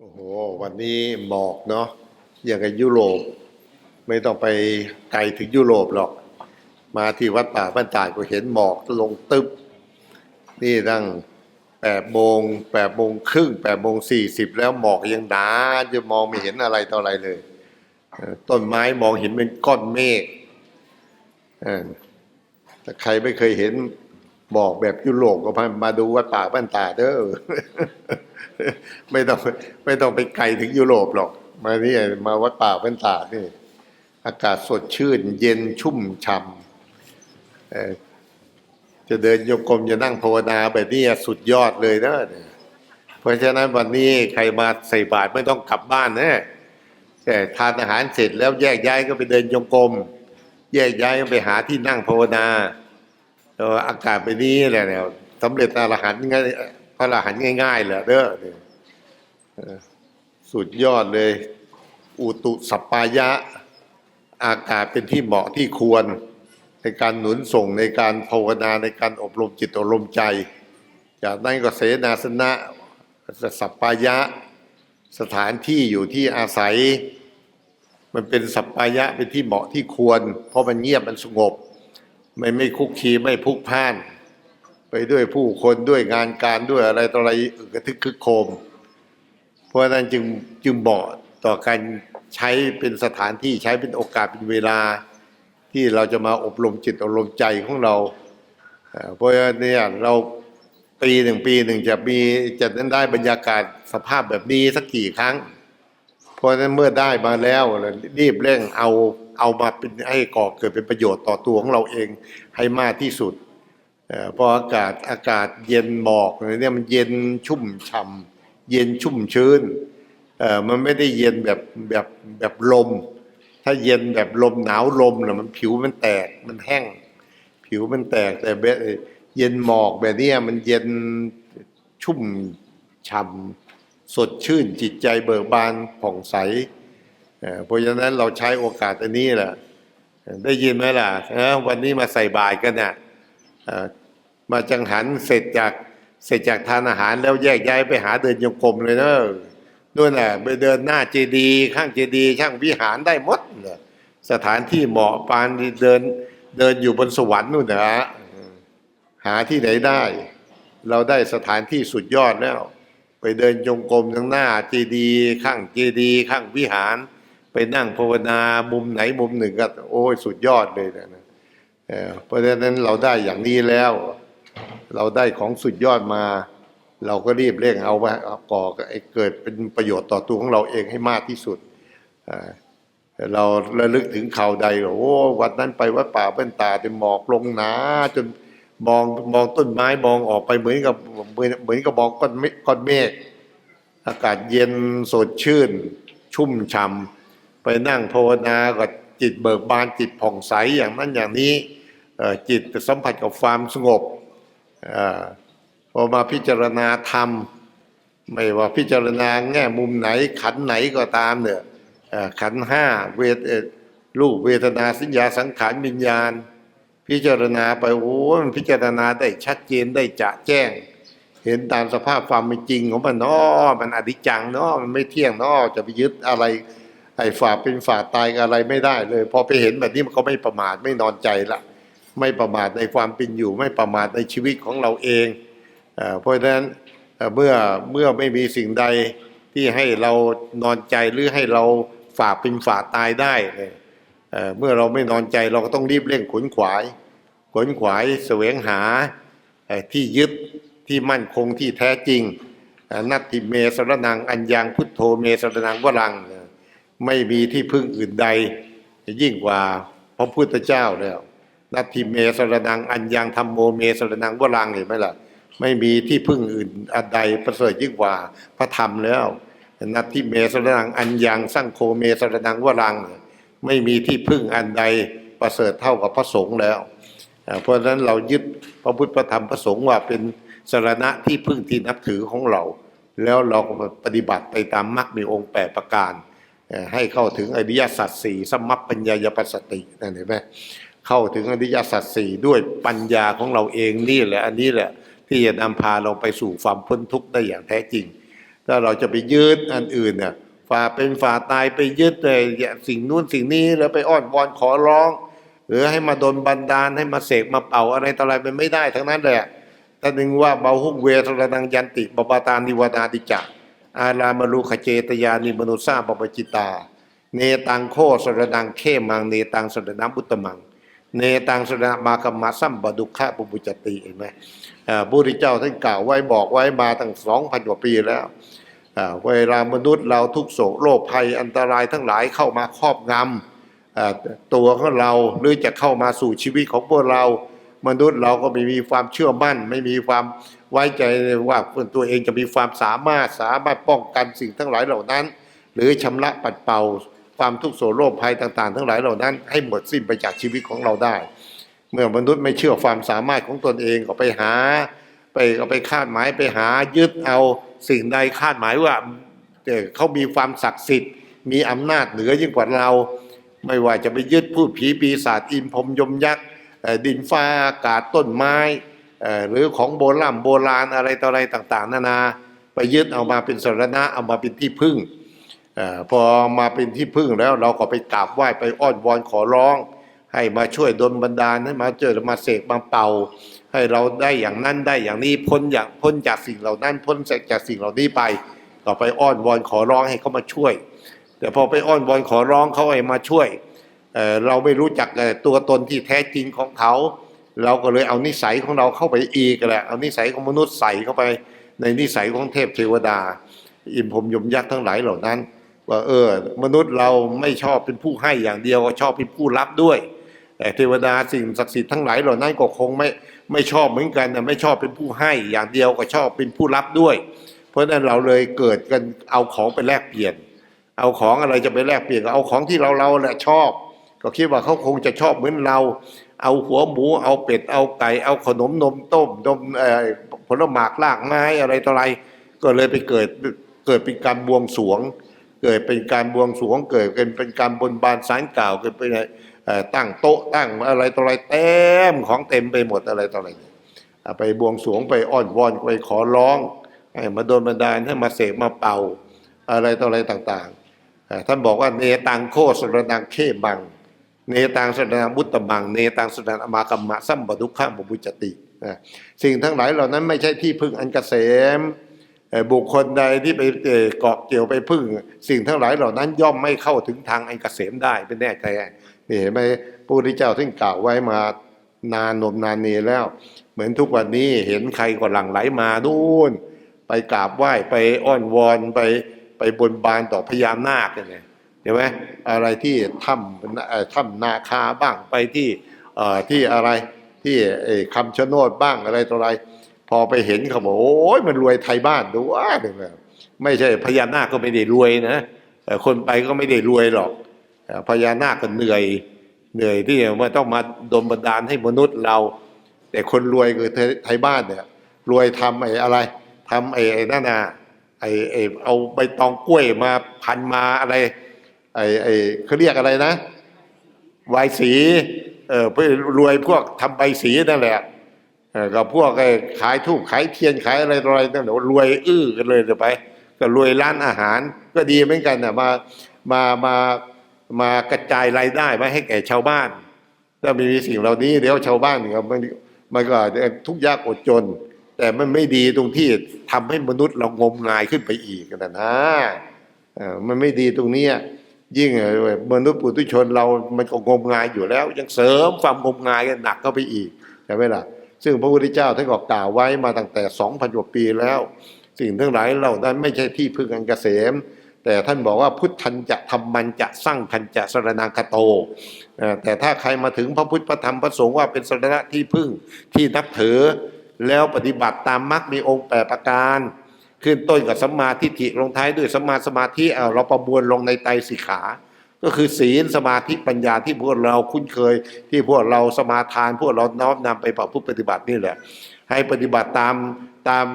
โอ้โห วันนี้หมอกเนาะอย่างกับยุโรป ไม่ต้องไปไกลถึงยุโรปหรอก มาที่วัดป่าบ้านตาดก็เห็นหมอกลงตึ๊บ นี่ตั้งแปดโมงแปดโมงครึ่งแปดโมงสี่สิบแล้วหมอกยังหนาจะมองไม่เห็นอะไรต่ออะไรเลย ต้นไม้มองเห็นเป็นก้อนเมฆเออถ้าใครไม่เคยเห็น หมอกแบบยุโรปก็มามาดูวัดป่าบ้านตาเด้อไม่ต้องไม่ต้องไปไกลถึงยุโรปหรอก มานี่มาวัดป่าบ้านตาดนี่ อากาศสดชื่น เย็นชุ่มฉ่ำจะเดินโยกกลมจะนั่งภาวนาแบบนี้สุดยอดเลยนะเนี่ยเพราะฉะนั้นวันนี้ใครมาใส่บาตรไม่ต้องกลับบ้านนะแต่ทานอาหารเสร็จแล้วแยกย้ายก็ไปเดินโยกกลมแยกย้ายไปหาที่นั่งภาวนา เอออากาศแบบนี้แหละเนี่ยสำเร็จอรหันต์ง่ายพระอรหันต์ง่ายๆแหละเด้อเนี่ยสุดยอดเลย อุตุสัปปายะ อากาศเป็นที่เหมาะที่ควร ในการหนุนส่งในการภาวนาในการอบรมจิตอบรมใจ จากนั้นก็เสนาสนะสัปปายะสถานที่อยู่ที่อาศัย มันเป็นสัปปายะเป็นที่เหมาะที่ควร เพราะมันเงียบมันสงบ ไม่ไม่คุกคีไม่พุกพ่าน ไปด้วยผู้คนด้วยงานการด้วยอะไรต่ออะไรกระทึกคึกโคม เพราะนั้นจึงจึงเหมาะต่อการใช้เป็นสถานที่ใช้เป็นโอกาสเป็นเวลาที่เราจะมาอบรมจิตอบรมใจของเรา เพราะเนี่ยเราปีหนึ่งปีหนึ่งจะมีจะได้บรรยากาศสภาพแบบนี้สักกี่ครั้ง เพราะฉะนั้นเมื่อได้มาแล้วรีบเร่งเอา เอามาเป็นให้ก่อเกิดเป็นประโยชน์ต่อตัวของเราเองให้มากที่สุดเพราะอากาศอากาศเย็นหมอกเนี่ยมันเย็นชุ่มฉ่ำเย็นชุ่มชื้นมันไม่ได้เย็นแบบแบบแบบลม ถ้าเย็นแบบลมหนาวลมน่ะมันผิวมันแตกมันแห้ง ผิวมันแตกแต่เบเย็นหมอกแบบนี้มันเย็นชุ่มฉ่ำสดชื่นจิตใจเบิกบานผ่องใส เพราะฉะนั้นเราใช้โอกาสอันนี้แหละได้ยินไหมล่ะวันนี้มาใส่บาตรกันน่ะเอ่อมาจังหันเสร็จจากเสร็จจากทานอาหารแล้วแยกย้ายไปหาเดินโยงกลมเลยเนอะนู่นน่ะไปเดินหน้าเจดีย์ข้างเจดีย์ช่างวิหารได้หมดสถานที่เหมาะปานที่เดินเดินอยู่บนสวรรค์นู่นนะหาที่ไหนได้ เราได้สถานที่สุดยอดแล้ว ไปเดินจงกรมทั้งหน้าเจดีย์ข้างเจดีย์ข้างวิหาร ไปนั่งภาวนามุมไหนมุมหนึ่งก็โอ้ยสุดยอดเลยนะเพราะฉะนั้นเราได้อย่างนี้แล้ว เราได้ของสุดยอดมา เราก็รีบเร่งเอาไว้เอาก่อเกิดเป็นประโยชน์ต่อตัวของเราเองให้มากที่สุดเราระลึกถึงข่าวใดว่าโอ้วัดนั้นไปวัดป่าเบ้นตาเป็นหมอกลงหนาจนมองมองต้นไม้มองออกไปเหมือนกับเหมือนเหมือนกับมองก้อนเมฆก้อนเมฆอากาศเย็นสดชื่น ชุ่มฉ่ำ นั่งภาวนาก็จิตเบิกบานจิตผ่องใสอย่างนั้นอย่างนี้จิตสัมผัสกับความสงบพอมาพิจารณาธรรม ไม่ว่าพิจารณาแง่มุมไหนขันไหนก็ตามเนี่ยเอ่อขันห้าเวทรูปเวทนาสัญญาสังขารวิญญาณ พิจารณาไปโอ้มันพิจารณาได้ชัดเจนได้จะแจ้ง เห็นตามสภาพความเป็นจริงของมันเนาะมันอนิจจังเนาะมันไม่เที่ยงเนาะจะไปยึดอะไร ไอ้ฝาเป็นฝ่าตายกับอะไรไม่ได้เลย พอไปเห็นแบบนี้มันก็ไม่ประมาทไม่นอนใจละ ไม่ประมาทในความเป็นอยู่ ไม่ประมาทในชีวิตของเราเองเอเพราะฉะนั้นเเมื่อเมื่อไม่มีสิ่งใดที่ให้เรานอนใจหรือให้เราฝ่าเป็นฝ่าตายได้เนี่ยเเมื่อเราไม่นอนใจเราก็ต้องรีบเร่งขวนขวายขวนขวายแสวงหาที่ยึดที่มั่นคงที่แท้จริงนัตติเมสรนังอัญญังพุทโธเมสรนังวรังเไม่มีที่พึ่งอื่นใด ยิ่งกว่าพระพุทธเจ้าแล้วนัตติเมสรนังอัญญังธรรมโมเมสรนังวรังเห็นไหมล่ะไม่มีที่พึ่งอื่นอันใดประเสริฐยิ่งกว่าพระธรรมแล้วนัตติเมสรนังอัญญังสังโฆเมสรนังวรัง ไม่มีที่พึ่งอันใดประเสริฐเท่ากับพระสงฆ์แล้ว เพราะฉะนั้นเรายึดพระพุทธพระธรรมพระสงฆ์ว่าเป็นสรณะที่พึ่งที่นับถือของเรา แล้วเราปฏิบัติไปตามมรรคมีองค์แปดประการ ให้เข้าถึงอริยสัจสี่สมัปปัญญายปัสตินั่นเห็นไหมเข้าถึงอริยสัจสี่ด้วยปัญญาของเราเองนี่แหละอันนี้แหละที่จะนำพาเราไปสู่ความพ้นทุกข์ได้อย่างแท้จริง ถ้าเราจะไปยึดอันอื่นเนี่ยฝ่าเป็นฝ่าตายไปยึดเลยสิ่งนู้นสิ่งนี้แล้วไปอ้อนวอนขอร้อง หรือให้มาดนบันดาลให้มาเสกมาเป่าอะไรต่ออะไรมันไม่ได้ทั้งนั้นเลยอะถ้านึงว่าเบาหุกเวทระนังยันติบปาตานิวนาติจัก อารามารุขเจตยานิมนุสาปปจิตา เนตังโคสรนังเข้มังเนตังสรณบุตตมัง เนตังสรณมากรรมะสัมปดุขะปุปุจติเห็นไหมอ่าพระพุทธเจ้าท่านกล่าวไว้บอกไว้มาตั้งสองพันกว่าปีแล้วเวลามนุษย์เราทุกโศกโรคภัยอันตรายทั้งหลายเข้ามาครอบงำตัวของเราหรือจะเข้ามาสู่ชีวิตของพวกเรา มนุษย์เราก็ไม่มีความเชื่อมั่น ไม่มีความไว้ใจว่าตัวเองจะมีความสามารถสามารถป้องกันสิ่งทั้งหลายเหล่านั้น หรือชำระปัดเป่าความทุกข์โศโรคภัยต่างๆ ทั้งหลายเหล่านั้น ให้หมดสิ้นไปจากชีวิตของเราได้ เมื่อมนุษย์ไม่เชื่อความสามารถของตนเองก็ไปหา ไปก็ไปคาดหมายไปหายึดเอาสิ่งใดคาดหมายว่าเออเขามีความศักดิ์สิทธิ์ มีอำนาจเหนือยิ่งกว่าเรา ไม่ว่าจะไปยึดพูดผีปีศาจอินพรมยมยักษ์ ดินฟ้าอากาศต้นไม้หรือของโบราณโบราณอะไรต่ออะไรต่างๆ นานาไปยึดเอามาเป็นสรณะเอามาเป็นที่พึ่งอพอมาเป็นที่พึ่งแล้วเราก็ไปกราบไหว้ไปอ้อนวอนขอร้อง ให้มาช่วยดลบันดาลให้มาเจอมาเสกมาเป่า ให้เราได้อย่างนั้นได้อย่างนี้พ้นอย่างพ้นจากสิ่งเหล่านั้นพ้นจากสิ่งเหล่านี้ไป ก็ไปอ้อนวอนขอร้องให้เขามาช่วย แต่พอไปอ้อนวอนขอร้องเขาให้มาช่วย เราไม่รู้จักตัวตนที่แท้จริงของเขา เราก็เลยเอานิสัยของเราเข้าไปอีกแหละเอานิสัยของมนุษย์ใส่เข้าไปในนิสัยของเทพเทวดา อินพรมยมยักษ์ทั้งหลายเหล่านั้น ว่าเออ มนุษย์เราไม่ชอบเป็นผู้ให้อย่างเดียวก็ชอบเป็นผู้รับด้วย แต่เทวดาสิ่งศักดิ์สิทธิ์ทั้งหลายเหล่านั้นก็คงไม่ไม่ชอบเหมือนกันไม่ชอบเป็นผู้ให้อย่างเดียวก็ชอบเป็นผู้รับด้วย เพราะฉะนั้นเราเลยเกิดกันเอาของไปแลกเปลี่ยน เอาของอะไรจะไปแลกเปลี่ยนก็เอาของที่เราเราแหละชอบ ก็คิดว่าเขาคงจะชอบเหมือนเรา เอาหัวหมู เอาเป็ด เอาไก่ เอาขนมนมต้มนมผลหมากลากไม้อะไรต่ออะไร ก็เลยไปเกิดเกิดเป็นการบวงสรวง เกิดเป็นการบวงสรวง เกิดเป็นเป็นการบนบานสารกล่าวเกิดเป็นตั้งโต๊ะตั้งอะไรต่ออะไรเต็มของเต็มไปหมดอะไรต่ออะไรไปบวงสรวงไปอ้อนวอนไปขอร้องให้มาโดนบันดาลให้มาเสกมาเป่าอะไรต่ออะไรต่างๆท่านบอกว่าเนตังโคสรนังเคบัง เนตังสรณบุตตมัง เนตังสรณอมากรรมะสัมปทุขะบุบุจติสิ่งทั้งหลายเหล่านั้นไม่ใช่ที่พึ่งอันเกษมบุคคลใดที่ไปเกาะเกี่ยวไปพึ่ง สิ่งทั้งหลายเหล่านั้นย่อมไม่เข้าถึงทางอันเกษมได้เป็นแน่ใจนี่เห็นไหมพระพุทธเจ้าท่านกล่าวไว้มานานนมนานเนแล้ว เหมือนทุกวันนี้เห็นใครก็หลั่งไหลมานู่น ไปกราบไหว้ไปอ้อนวอนไปไปบนบานต่อพญานาคเนี่ย นไหมอะไรที่ถ้ำถ้ำนาคาบ้างไปที่ที่อะไรที่คำชะโนดบ้างอะไรต่ออะไร พอไปเห็นเขาบอกโอ้ยมันรวยไทยบ้านดูว่าเนี่ยไม่ใช่พญานาคก็ไม่ได้รวยนะคนไปก็ไม่ได้รวยหรอกพญานาคก็เหนื่อยเหนื่อยที่ว่าต้องมาดลบันดาลให้มนุษย์เรา แต่คนรวยคือไทยบ้านเนี่ยรวยทำไอ้อะไรทำไอ้นั่นน่ะไอ้ไอ้เอาใบตองกล้วยมาพันมาอะไร ไอ้ไอ้เขาเรียกอะไรนะใบสีเออเพื่อรวยพวกทำใบสีนั่นแหละกับพวกไอ้ขายทูบขายเทียนขายอะไรต่ออะไรนั่นแหละรวยอื้อกันเลยเดี๋ยวไป ก็รวยร้านอาหาร ก็ดีเหมือนกันนะมามามา มากระจายรายได้ไว้ให้แก่ชาวบ้าน ถ้ามีสิ่งเหล่านี้เดี๋ยวชาวบ้านเนี่ยมันมันก็ทุกข์ยากอดจน แต่มันไม่ดีตรงที่ทำให้มนุษย์เรางมงายขึ้นไปอีกนะนะมันไม่ดีตรงเนี้ ยิ่งเอ่อมนุษย์ปุถุชนเรามันก็งมงายอยู่แล้ว ยังเสริมความงมงายกันหนักเข้าไปอีกใช่ไหมล่ะซึ่งพระพุทธเจ้าท่านก็กล่าวไว้มาตั้งแต่สองพันกว่าปีแล้ว สิ่งทั้งหลายเหล่านั้นไม่ใช่ที่พึ่งอันเกษม แต่ท่านบอกว่าพุทธันจะทำมันจะสร้างพันจะสรนังคโตเอ่อแต่ถ้าใครมาถึงพระพุทธพระธรรมพระสงฆ์ว่าเป็นสรณะที่พึ่งที่นับถือแล้วปฏิบัติตามมรรคมีองค์แปดประการ ขึ้นต้นกับสัมมาทิฏฐิลงท้ายด้วยสัมมาสมาธิเราประมวลลงในไตรสิกขา ก็คือศีลสมาธิปัญญาที่พวกเราคุ้นเคย ที่พวกเราสมาทาน พวกเราน้อมนำไปประพฤติปฏิบัตินี่แหละ ให้ปฏิบัติตามตาม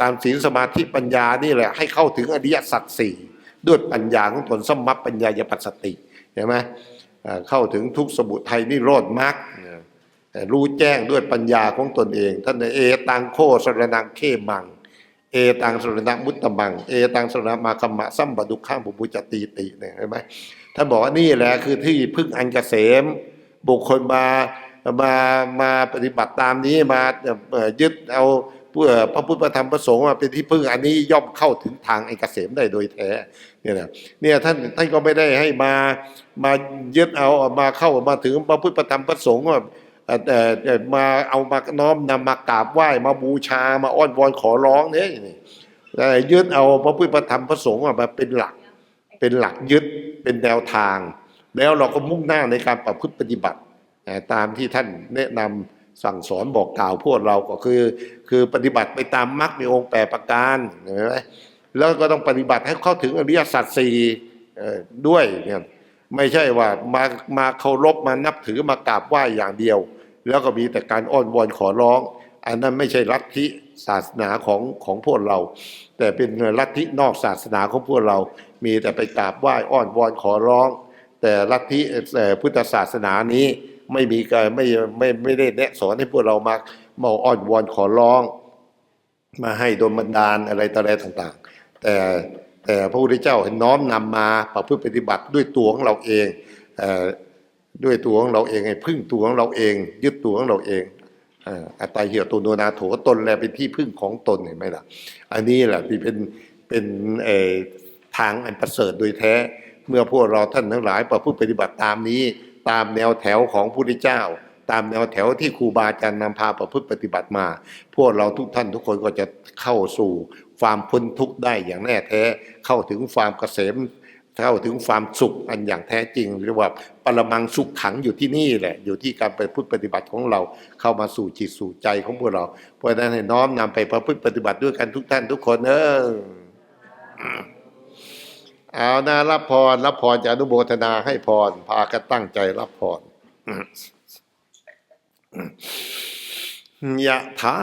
ตามศีลสมาธิปัญญานี่แหละ ให้เข้าถึงอริยสัจสี่ด้วยปัญญาของตนสมมัปปัญญายปัสสติเห็นไหมเข้าถึงทุกสมุทัยนิโรธมรรครู้แจ้งด้วยปัญญาของตนเอง ท่านเอตังโคสรนังเคมัง เอตังสรณะมุตตมัง เอตังสรณะมาคัมมะสัมปดุข้างบุบุจติติเนี่ยเห็นไหมท่านบอกว่านี่แหละคือที่พึ่งอันเกษม บุคคลมามามาปฏิบัติตามนี้มายึดเอาเอ่อพระพุทธธรรมพระสงฆ์มาเป็นที่พึ่งอันนี้ย่อมเข้าถึงทางอันเกษมได้โดยแท้เนี่ยนะเนี่ยท่านท่านก็ไม่ได้ให้มามายึดเอามาเข้ามาถึงพระพุทธธรรมพระสงฆ์ว่า เออเอ่มาเอามาน้อมนำมากราบไหว้มาบูชามาอ้อนวอนขอร้องเนี่ยแต่ยึดเอาพระพุทธธรรมพระสงฆ์มาเป็นหลัก เป็นหลักยึดเป็นแนวทาง แล้วเราก็มุ่งหน้าในการประพฤติปฏิบัติตามที่ท่านแนะนำสั่งสอนบอกกล่าวพวกเราก็คือ คือปฏิบัติไปตามมรรคมีองค์แปดประการเห็นไหมแล้วก็ต้องปฏิบัติให้เข้าถึงอริยสัจสี่ด้วยเนี่ยไม่ใช่ว่ามามาเคารพมานับถือมากราบไหว้อย่างเดียว แล้วก็มีแต่การอ้อนวอนขอร้อง อันนั้นไม่ใช่ลัทธิศาสนาของของพวกเรา แต่เป็นลัทธินอกศาสนาของพวกเรา มีแต่ไปกราบไหว้อ้อนวอนขอร้อง แต่ลัทธิพุทธศาสนานี้ไม่มีการไม่ไม่ไม่ได้แนะสอนให้พวกเรามามาอ้อนวอนขอร้อง มาให้โดนบันดาลอะไรต่ออะไรต่างๆ แต่แต่พระพุทธเจ้าเห็นน้อมนำมาประพฤติปฏิบัติด้วยตัวของเราเองเอ ด้วยตัวของเราเองไอ้พึ่งตัวของเราเอง ยึดตัวของเราเองอัตตาเหี่ยวตัวโนนาโถตนแลเป็นที่พึ่งของตนเห็นไหมล่ะ อันนี้แหละที่เป็นเป็นทางอันประเสริฐโดยแท้ เมื่อพวกเราท่านทั้งหลายประพฤติปฏิบัติตามนี้ตามแนวแถวของพระพุทธเจ้า ตามแนวแถวที่ครูบาอาจารย์นำพาประพฤติปฏิบัติมา พวกเราทุกท่านทุกคนก็จะเข้าสู่ความพ้นทุกข์ได้อย่างแน่แท้ เข้าถึงความเกษม เข้าถึงความสุขอันอย่างแท้จริงเรียกว่าปรมังสุขขังอยู่ที่นี่แหละ อยู่ที่การไปพุทธปฏิบัติของเราเข้ามาสู่จิตสู่ใจของพวกเรา เพราะฉะนั้นให้น้อมนำไปประพฤติปฏิบัติด้วยกันทุกท่านทุกคนเออเอานะรับพรรับพรจะอนุโมทนาให้พรพากันตั้งใจรับพร ยะถา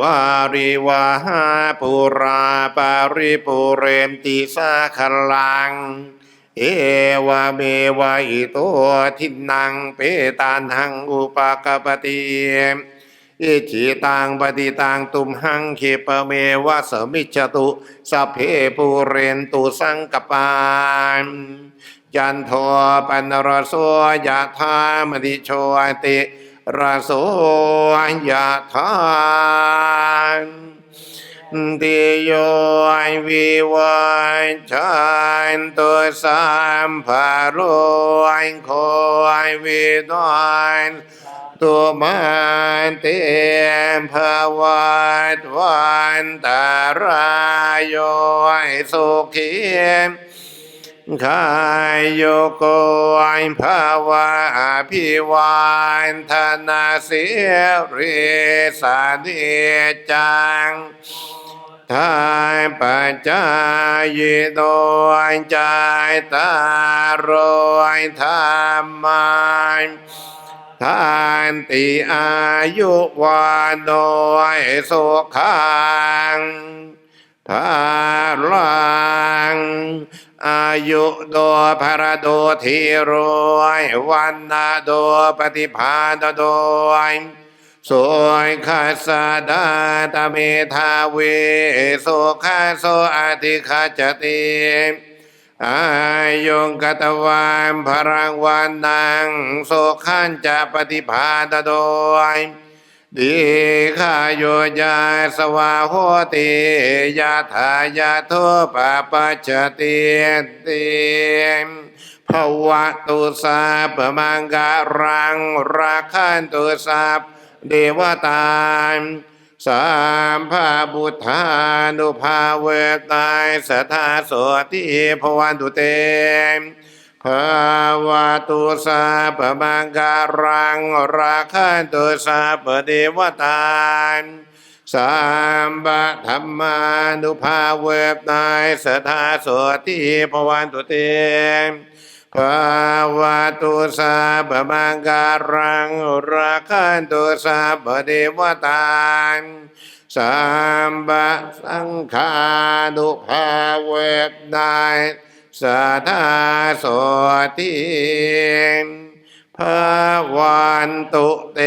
วาริวาหาปุราปาริปุเรมติสาคลัง เอวเมวะอิโตทินังเปตานังอุปกปติอิจิตังปฏิตังตุมหังเคปเมวะสมิจตุสเพปุเรนตุสังกปานยันโทปันรโสยะธามติโชติ ระโสยะธานติโยวิวัชันตุสัมภารยโคยวิดวันตุมันเตมภวัตวันตารายโยสุขี ขายโยโกยภาวะอภิวานธนาเสียริสานิจังทายปัจจายโดยใจตารอยธรรมายทานติอายุวานโดยสุขัง พาลังอายุโดภรโดทีรวยวันนาโดปฏิภาณโดยสวยขาสาดาตเมทาเวสุขาโสอธิคาจติอายุงกตวามพรังวันนังโสขันจะปฏิภาณโดย ดีขาโยยาสวาโหติยาทายาโทปะปัจจติติภวะตุสาปมังการังราคันตุสาปเดวตาสามภาบุทธานุภาเวตายสทาโสติภวันตุเต ภาวะตุสาปมังการังราคันตุสาปเดวตาสามบะธรรมานุภาเวบนายสทาโสติภวันตุเตภาวะตุสาปมังการังราคันตุสาปเดวตาสามบะสังฆานุภาเวบนาย สทาโสติภาวันตุเต